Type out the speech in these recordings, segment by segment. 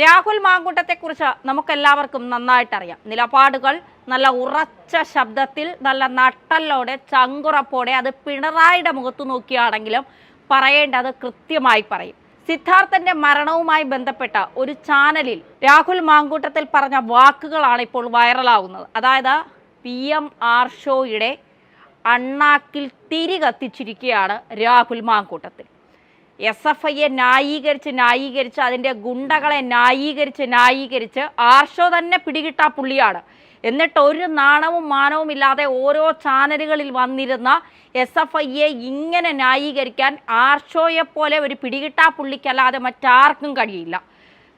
രാഹുൽ മാങ്കൂട്ടത്തെക്കുറിച്ച് നമുക്കെല്ലാവർക്കും നന്നായിട്ടറിയാം. നിലപാടുകൾ നല്ല ഉറച്ച ശബ്ദത്തിൽ നല്ല നട്ടലോടെ ചങ്കുറപ്പോടെ അത് പിണറായിയുടെ മുഖത്ത് നോക്കിയാണെങ്കിലും പറയേണ്ടത് കൃത്യമായി പറയും. സിദ്ധാർത്ഥന്റെ മരണവുമായി ബന്ധപ്പെട്ട ഒരു ചാനലിൽ രാഹുൽ മാങ്കൂട്ടത്തിൽ പറഞ്ഞ വാക്കുകളാണ് ഇപ്പോൾ വൈറലാവുന്നത്. അതായത് പി എം ആർ ഷോയുടെ അണ്ണാക്കിൽ തിരി കത്തിച്ചിരിക്കുകയാണ് രാഹുൽ മാങ്കൂട്ടത്തിൽ. എസ് എഫ് ഐയെ ന്യായീകരിച്ച് ന്യായീകരിച്ച് അതിന്റെ ഗുണ്ടകളെ ന്യായീകരിച്ച് ന്യായീകരിച്ച് ആർഷോ തന്നെ പിടികിട്ടാ പുള്ളിയാണ്. എന്നിട്ട് ഒരു നാണവും മാനവും ഇല്ലാതെ ഓരോ ചാനലുകളിൽ വന്നിരുന്ന എസ് എഫ് ഐയെ ഇങ്ങനെ ന്യായീകരിക്കാൻ ആർഷോയെപ്പോലെ ഒരു പിടികിട്ടാ പുള്ളിക്കല്ലാതെ മറ്റാർക്കും കഴിയില്ല.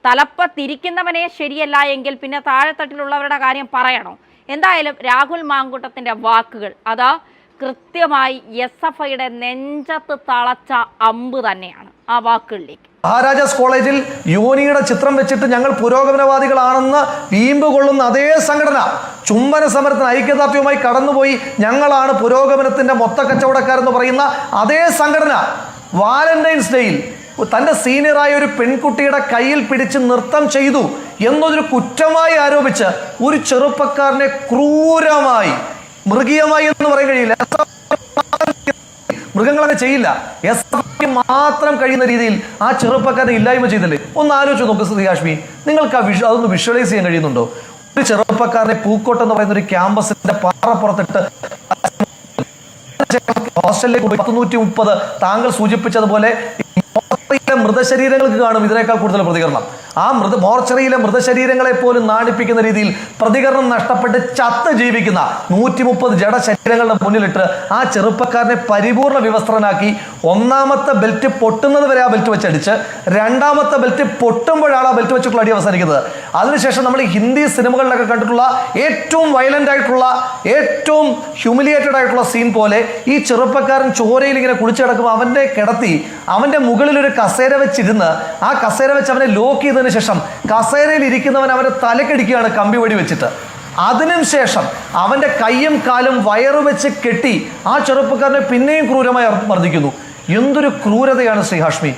തലപ്പത്തിരിക്കുന്നവനെ ശരിയല്ല എങ്കിൽ പിന്നെ താഴെത്തട്ടിലുള്ളവരുടെ കാര്യം പറയണോ? എന്തായാലും രാഹുൽ മാങ്കൂട്ടത്തിന്റെ വാക്കുകൾ. അത് കൃത്യമായി എസ് എഫ് ഐയുടെ നെഞ്ചത്ത് തളച്ച അമ്പ് തന്നെയാണ് ആ വാക്കുകളിലേക്ക്. മഹാരാജാസ് കോളേജിൽ യോനിയുടെ ചിത്രം വെച്ചിട്ട് ഞങ്ങൾ പുരോഗമനവാദികളാണെന്ന് വീമ്പ് കൊള്ളുന്ന അതേ സംഘടന ചുംബന സമരത്തിന് ഐക്യദാർഢ്യവുമായി കടന്നുപോയി ഞങ്ങളാണ് പുരോഗമനത്തിന്റെ മൊത്ത കച്ചവടക്കാരെന്ന് പറയുന്ന അതേ സംഘടന വാലന്റൈൻസ് ഡേയിൽ തന്റെ സീനിയറായ ഒരു പെൺകുട്ടിയുടെ കയ്യിൽ പിടിച്ച് നൃത്തം ചെയ്തു എന്നൊരു കുറ്റമായി ആരോപിച്ച് ഒരു ചെറുപ്പക്കാരനെ ക്രൂരമായി മൃഗീയമായി എന്ന് പറയാൻ കഴിയില്ല. മൃഗങ്ങളങ്ങനെ ചെയ്യില്ല. എസ് മാത്രം കഴിയുന്ന രീതിയിൽ ആ ചെറുപ്പക്കാരനെ ഇല്ലായ്മ ചെയ്തില്ലേ? ഒന്ന് ആലോചിച്ച് നോക്ക് ശ്രീ കാശ്മി നിങ്ങൾക്ക് ആ വിഷ അതൊന്ന് വിഷ്വലൈസ് ചെയ്യാൻ കഴിയുന്നുണ്ടോ? ഒരു ചെറുപ്പക്കാരനെ പൂക്കോട്ട് എന്ന് പറയുന്ന ഒരു ക്യാമ്പസിന്റെ പാറപ്പുറത്തിട്ട് ഹോസ്റ്റലിലേക്ക് പോയി പത്തുനൂറ്റി മുപ്പത് താങ്കൾ സൂചിപ്പിച്ചതുപോലെ മൃതശരീരങ്ങൾക്ക് കാണും ഇതിനേക്കാൾ കൂടുതൽ പ്രതികരണം. ആ മൃത മോർച്ചറിയിലെ മൃതശരീരങ്ങളെ പോലും നാടിപ്പിക്കുന്ന രീതിയിൽ പ്രതികരണം നഷ്ടപ്പെട്ട് ചത്ത് ജീവിക്കുന്ന നൂറ്റി മുപ്പത് ജഡശരീരങ്ങളുടെ മുന്നിലിട്ട് ആ ചെറുപ്പക്കാരനെ പരിപൂർണ വിവസ്ത്രനാക്കി ഒന്നാമത്തെ ബെൽറ്റ് പൊട്ടുന്നത് വരെ ആ ബെൽറ്റ് വെച്ചടിച്ച് രണ്ടാമത്തെ ബെൽറ്റ് പൊട്ടുമ്പോഴാണ് ആ ബെൽറ്റ് വെച്ചിട്ടുള്ള അടി അവസാനിക്കുന്നത്. അതിനുശേഷം നമ്മൾ ഹിന്ദി സിനിമകളിലൊക്കെ കണ്ടിട്ടുള്ള ഏറ്റവും വയലന്റ് ആയിട്ടുള്ള ഏറ്റവും ഹ്യൂമിലിയേറ്റഡ് ആയിട്ടുള്ള സീൻ പോലെ ഈ ചെറുപ്പക്കാരൻ ചോരയിൽ ഇങ്ങനെ കുളിച്ചു കിടക്കുമ്പോൾ അവന്റെ കിടത്തി അവന്റെ മുകളിലൊരു കസേര വെച്ചിരുന്ന് ആ കസേര വെച്ച് അവനെ ലോക്ക് ചെയ്തതിന് ശേഷം കസേരയിൽ ഇരിക്കുന്നവൻ അവന്റെ തലക്കടിക്കുകയാണ് കമ്പി വടി വെച്ചിട്ട്. അതിനും ശേഷം അവന്റെ കയ്യും കാലും വയറു വെച്ച് കെട്ടി ആ ചെറുപ്പക്കാരനെ പിന്നെയും ക്രൂരമായി മർദ്ദിക്കുന്നു. എന്തൊരു ക്രൂരതയാണ് ശ്രീ ഹാഷ്മി.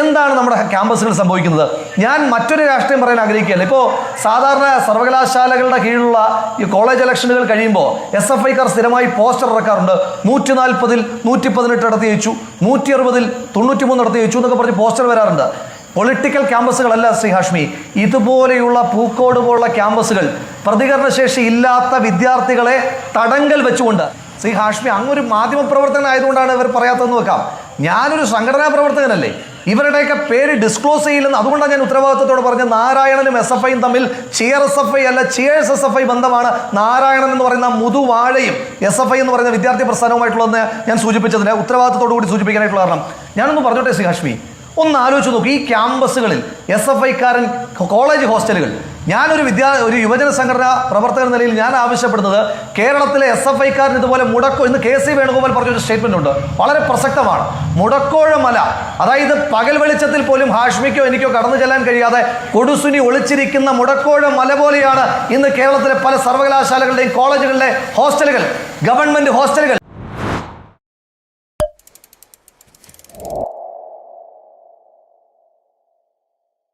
എന്താണ് നമ്മുടെ ക്യാമ്പസുകൾ സംഭവിക്കുന്നത്? ഞാൻ മറ്റൊരു രാഷ്ട്രീയം പറയാൻ ആഗ്രഹിക്കുകയല്ല. ഇപ്പോൾ സാധാരണ സർവകലാശാലകളുടെ കീഴിലുള്ള ഈ കോളേജ് ഇലക്ഷനുകൾ കഴിയുമ്പോൾ എസ് എഫ് ഐക്കാർ സ്ഥിരമായി പോസ്റ്റർ ഇറക്കാറുണ്ട്. നൂറ്റി നാൽപ്പതിൽ നൂറ്റി പതിനെട്ട് നടത്തി ജയിച്ചു. നൂറ്റി അറുപതിൽ തൊണ്ണൂറ്റി മൂന്ന് നടത്തി ജയിച്ചു എന്നൊക്കെ പറഞ്ഞ് പോസ്റ്റർ വരാറുണ്ട്. പൊളിറ്റിക്കൽ ക്യാമ്പസുകളല്ല ശ്രീ ഹാഷ്മി. ഇതുപോലെയുള്ള പൂക്കോട് പോലുള്ള ക്യാമ്പസുകൾ പ്രതികരണശേഷി ഇല്ലാത്ത വിദ്യാർത്ഥികളെ തടങ്കൽ വെച്ചുകൊണ്ട് ശ്രീ ഹാഷ്മി അങ്ങൊരു മാധ്യമപ്രവർത്തനം ആയതുകൊണ്ടാണ് ഇവർ പറയാത്തതെന്ന് വെക്കാം. ഞാനൊരു സംഘടനാ പ്രവർത്തകനല്ലേ. ഇവരുടെയൊക്കെ പേര് ഡിസ്ക്ലോസ് ചെയ്യില്ലെന്ന് അതുകൊണ്ടാണ് ഞാൻ ഉത്തരവാദിത്തത്തോടെ പറഞ്ഞ നാരായണനും എസ് എഫ് ഐയും തമ്മിൽ ചിയർ എസ് എഫ് ഐ അല്ല ചിയേഴ്സ് എസ് എഫ് ഐ ബന്ധമാണ്. നാരായണൻ എന്ന് പറയുന്ന മുതുവാഴയും എസ് എഫ് ഐ എന്ന് പറയുന്ന വിദ്യാർത്ഥി പ്രസ്ഥാനവുമായിട്ടുള്ളതെന്ന് ഞാൻ സൂചിപ്പിച്ചതിന് ഉത്തരവാദിത്തത്തോടു കൂടി സൂചിപ്പിക്കാനായിട്ടുള്ള കാരണം. ഞാനൊന്ന് പറഞ്ഞോട്ടെ ശ്രീ ഹാഷ്മി? ഒന്ന് ആലോചിച്ച് നോക്ക്. ഈ ക്യാമ്പസുകളിൽ എസ് എഫ് ഐക്കാരൻ കോളേജ് ഹോസ്റ്റലുകൾ ഞാനൊരു വിദ്യാ ഒരു യുവജന സംഘടന പ്രവർത്തകർ നിലയിൽ ഞാൻ ആവശ്യപ്പെടുന്നത് കേരളത്തിലെ എസ് എഫ് ഐക്കാരൻ ഇതുപോലെ മുടക്കോ ഇന്ന് കെ സി വേണുഗോപാൽ പറഞ്ഞൊരു സ്റ്റേറ്റ്മെന്റ് ഉണ്ട്. വളരെ പ്രസക്തമാണ്. മുടക്കോഴ മല അതായത് പകൽ വെളിച്ചത്തിൽ പോലും ഹാഷ്മിക്കോ എനിക്കോ കടന്നു ചെല്ലാൻ കഴിയാതെ കൊടുസുനി ഒളിച്ചിരിക്കുന്ന മുടക്കോഴ മല പോലെയാണ് ഇന്ന് കേരളത്തിലെ പല സർവകലാശാലകളുടെയും കോളേജുകളിലെ ഹോസ്റ്റലുകൾ ഗവൺമെന്റ് ഹോസ്റ്റലുകൾ.